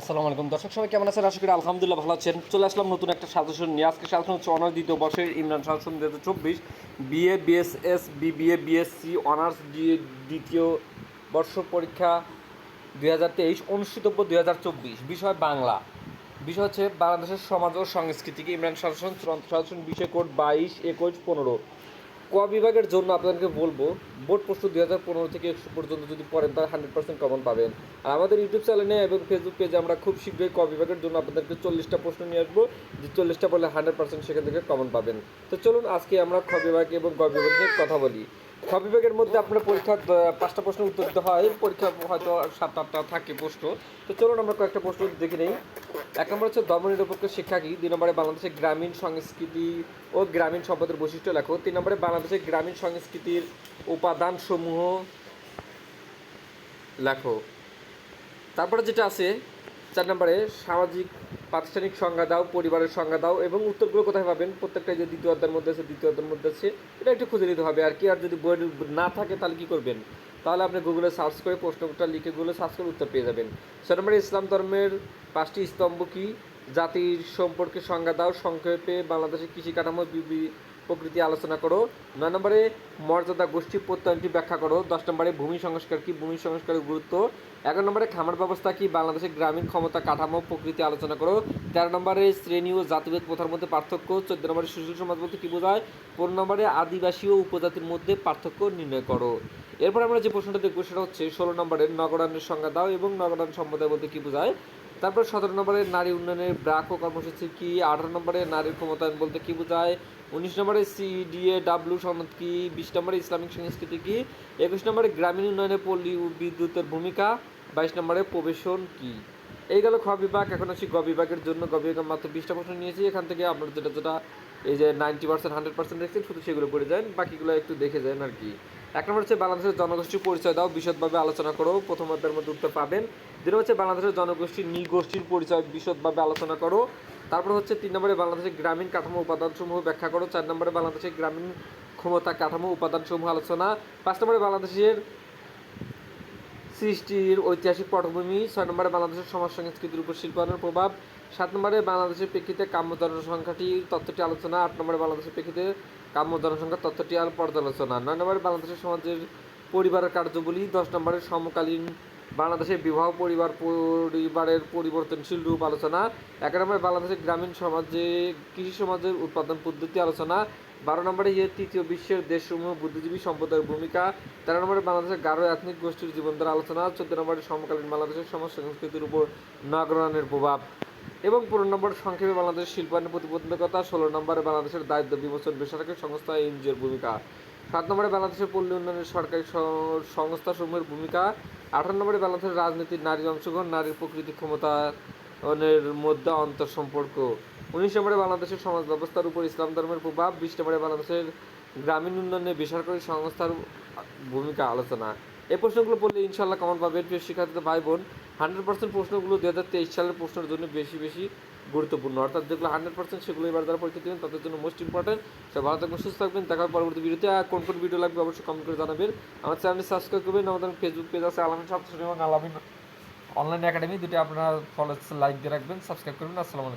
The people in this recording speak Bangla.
আসসালামু আলাইকুম। দর্শক, সবাই কেমন আছেন? আশা করি আলহামদুলিল্লাহ ভালো আছেন। চলে আসলাম নতুন একটা সাজেশন নিয়ে। আজকে সাজেশন হচ্ছে অনার্স দ্বিতীয় বর্ষের ইমরান সাজেশন দু হাজার চব্বিশ। BA BSS BBA BSc honours দ্বিতীয় বর্ষ পরীক্ষা দুই হাজার তেইশ অনুষ্ঠিতব্য দুই হাজার চব্বিশ। বিষয় বাংলা। বিষয় হচ্ছে বাংলাদেশের সমাজ ও সংস্কৃতিকে ইমরান শাসন চূড়ান্ত শাসন বিষয় কোড বাইশ, একুশ, পনেরো। ক বিভাগের জন্য আপনাদেরকে বলব বোর্ড প্রশ্ন দুই হাজার পনেরো থেকে একশো পর্যন্ত যদি পড়েন তাহলে হান্ড্রেড পার্সেন্ট কমন পাবেন। আর আমাদের ইউটিউব চ্যানেলে এবং ফেসবুক পেজে আমরা খুব শীঘ্রই ক বিভাগের জন্য আপনাদেরকে চল্লিশটা প্রশ্ন নিয়ে আসব। যে চল্লিশটা পড়লে হান্ড্রেড পার্সেন্ট সেখান থেকে কমন পাবেন। তো চলুন আজকে আমরা ক বিভাগ এবং গ বিভাগ নিয়ে কথা বলি। খ বিভাগের মধ্যে আপনার পরীক্ষা পাঁচটা প্রশ্ন উত্তর দিতে হয়। পরীক্ষা হয়তো সাত আটটা থাকে প্রশ্ন। তো চলুন আমরা কয়েকটা প্রশ্ন দেখে নিই। এক নম্বর হচ্ছে ধর্মনিরপেক্ষ শিক্ষা কি? দুই নম্বরে বাংলাদেশের গ্রামীণ সংস্কৃতি ও গ্রামীণ সম্পদের বৈশিষ্ট্য লেখো। তিন নম্বরে বাংলাদেশের গ্রামীণ সংস্কৃতির উপাদানসমূহ লেখো। তারপরে যেটা আছে, চার নম্বরে সামাজিক প্রাতিষ্ঠানিক সংজ্ঞা দাও, পরিবারের সংজ্ঞা দাও এবং উত্তরগুলো কোথায় পাবেন? প্রত্যেকটা যে দ্বিতীয় অধ্যায়ের মধ্যে আছে, দ্বিতীয় অধ্যায়ের মধ্যে আছে, এটা একটু খুঁজে নিতে হবে আর কি। আর যদি বইয়ের না থাকে, তাহলে কী করবেন? তাহলে আপনি গুগলে সার্চ করে প্রশ্নটা লিখে গুগলে সার্চ করে উত্তর পেয়ে যাবেন। ছয় নম্বরে ইসলাম ধর্মের পাঁচটি স্তম্ভ কী? জাতির সম্পর্কে সংজ্ঞা দাও, সংক্ষেপে বাংলাদেশের কৃষি কাঠামো প্রকৃতি আলোচনা করো। নয় নম্বরে, মর্যাদা, গোষ্ঠী প্রত্যয়নটি ব্যাখ্যা করো। দশ নম্বরে, ভূমি সংস্কার কি? ভূমি সংস্কারের গুরুত্ব। এগারো নম্বরে, খামার ব্যবস্থা কি? বাংলাদেশের গ্রামীণ ক্ষমতা কাঠামো প্রকৃতি আলোচনা করো। তেরো নম্বরে, শ্রেণি ও জাতিভেদ প্রথার মধ্যে পার্থক্য। চোদ্দ নম্বরে, সুশীল সমাজ বলতে কী বোঝায়? পনেরো নম্বরে, আদিবাসী ও উপজাতির মধ্যে পার্থক্য নির্ণয় করো। এরপর আমরা যে প্রশ্নটা দেখব, সেটা হচ্ছে, ষোলো নম্বরের নগরায়ণের সংজ্ঞা দাও এবং নগরায়ণ সম্প্রদায় বলতে কী বোঝায়? তারপর সতেরো নম্বরে নারী উন্নয়নের ব্রাক ও কর্মসূচি কি? আঠারো নম্বরে নারীর ক্ষমতায়ন বলতে কী বোঝায়? উনিশ নম্বরে সিডিএ ডাব্লিউ সনদ কি? বিশ নম্বরে ইসলামিক সংস্কৃতি কি? একুশ নম্বরে গ্রামীণ উন্নয়নে পল্লী বিদ্যুতের ভূমিকা? বাইশ নম্বরে প্রবেশন কি? এই গেল খ বিভাগ, এখন আসি গ বিভাগের জন্য। গ বিভাগের মাত্র বিশটা প্রশ্ন নিয়েছি। এখান থেকে আপনার যেটা যেটা এই যে নাইনটি পার্সেন্ট হান্ড্রেড পার্সেন্ট দেখছেন, শুধু সেগুলো পড়ে যান, বাকিগুলো একটু দেখে যান আর কি। এক নম্বর হচ্ছে বাংলাদেশের জনগোষ্ঠীর পরিচয় দাও, বিশদভাবে আলোচনা করো। প্রথম অধ্যায়ের মধ্যে উত্তর পাবেন। দুই হচ্ছে বাংলাদেশের জনগোষ্ঠীর নিগোষ্ঠীর পরিচয় বিশদভাবে আলোচনা করো। তারপর হচ্ছে তিন নম্বরে বাংলাদেশের গ্রামীণ কাঠামো উপাদানসমূহ ব্যাখ্যা করো। চার নম্বরে বাংলাদেশের গ্রামীণ ক্ষমতা কাঠামো উপাদানসমূহ আলোচনা। পাঁচ নম্বরে বাংলাদেশের সৃষ্টির ঐতিহাসিক পটভূমি। ছয় নম্বরে বাংলাদেশের সমাজ সংস্কৃতির উপর শিল্পায়নের প্রভাব। সাত নম্বরে বাংলাদেশের প্রেক্ষিতে কাম্য জনসংখ্যাটি, তথ্যটি আলোচনা। আট নম্বরে বাংলাদেশের প্রেক্ষিতে কাম্য জনসংখ্যা তথ্যটি আর পর্যালোচনা। নয় নম্বরে বাংলাদেশের সমাজের পরিবারের কার্যবলী দশ নম্বরে সমকালীন বাংলাদেশের বিবাহ পরিবার, পরিবারের পরিবর্তনশীল রূপ আলোচনা এগারো নম্বরে বাংলাদেশের গ্রামীণ সমাজে, কৃষি সমাজের উৎপাদন পদ্ধতি আলোচনা, বারো নম্বরে ইয়ে তৃতীয় বিশ্বের দেশসমূহ বুদ্ধিজীবী সম্প্রদায়ের ভূমিকা, তেরো নম্বরে বাংলাদেশের গারো এথনিক গোষ্ঠীর জীবনধারা আলোচনা, চোদ্দ নম্বরে সমকালীন বাংলাদেশের সমাজ সংস্কৃতির উপর নগরায়নের প্রভাব। এবং পনেরো নম্বর সংক্ষেপে বাংলাদেশের শিল্পায়নের প্রতিবন্ধকতা, ষোলো নম্বরে বাংলাদেশের দায়িত্ব বিমোচন বেসরকারি সংস্থা এনজিওর ভূমিকা, সাত নম্বরে বাংলাদেশের পল্লী উন্নয়নের সরকারি সংস্থাসমূহের ভূমিকা, আঠারো নম্বরে বাংলাদেশের রাজনীতির নারীর অংশগ্রহণ, নারীর প্রকৃতি ক্ষমতায়নের মধ্যে অন্তর সম্পর্ক, উনিশ নম্বরে বাংলাদেশের সমাজ ব্যবস্থার উপর ইসলাম ধর্মের প্রভাব, বিশ নম্বরে বাংলাদেশের গ্রামীণ উন্নয়নে বেসরকারি সংস্থার ভূমিকা আলোচনা। এই প্রশ্নগুলো পড়লে ইনশাল্লাহ কমন পাবেন প্রিয় শিক্ষার্থী ভাই বোন হান্ড্রেড পার্সেন্ট প্রশ্নগুলো দু হাজার তেইশ সালের প্রশ্নের জন্য বেশি বেশি গুরুত্বপূর্ণ। অর্থাৎ যেগুলো হান্ড্রেড পার্সেন্ট সেগুলো এবার যারা পরীক্ষা দেবেন, তাদের জন্য মোস্ট ইম্পর্টেন্ট সব ভালো থাকবেন, সুস্থ থাকবেন। দেখা পরবর্তী ভিডিওতে। কোন কোন ভিডিও লাগবে অবশ্যই কমেন্ট করে জানাবেন। আমার চ্যানেলটি সাবস্ক্রাইব করবেন। আমাদের ফেসবুক পেজ আছে আলামিন ছাত্র এবং আলামিন অনলাইন একাডেমি দুটি আপনারা ফলো লাইক দিয়ে রাখবেন। সাবস্ক্রাইব করবেন। আসসালামু আলাইকুম।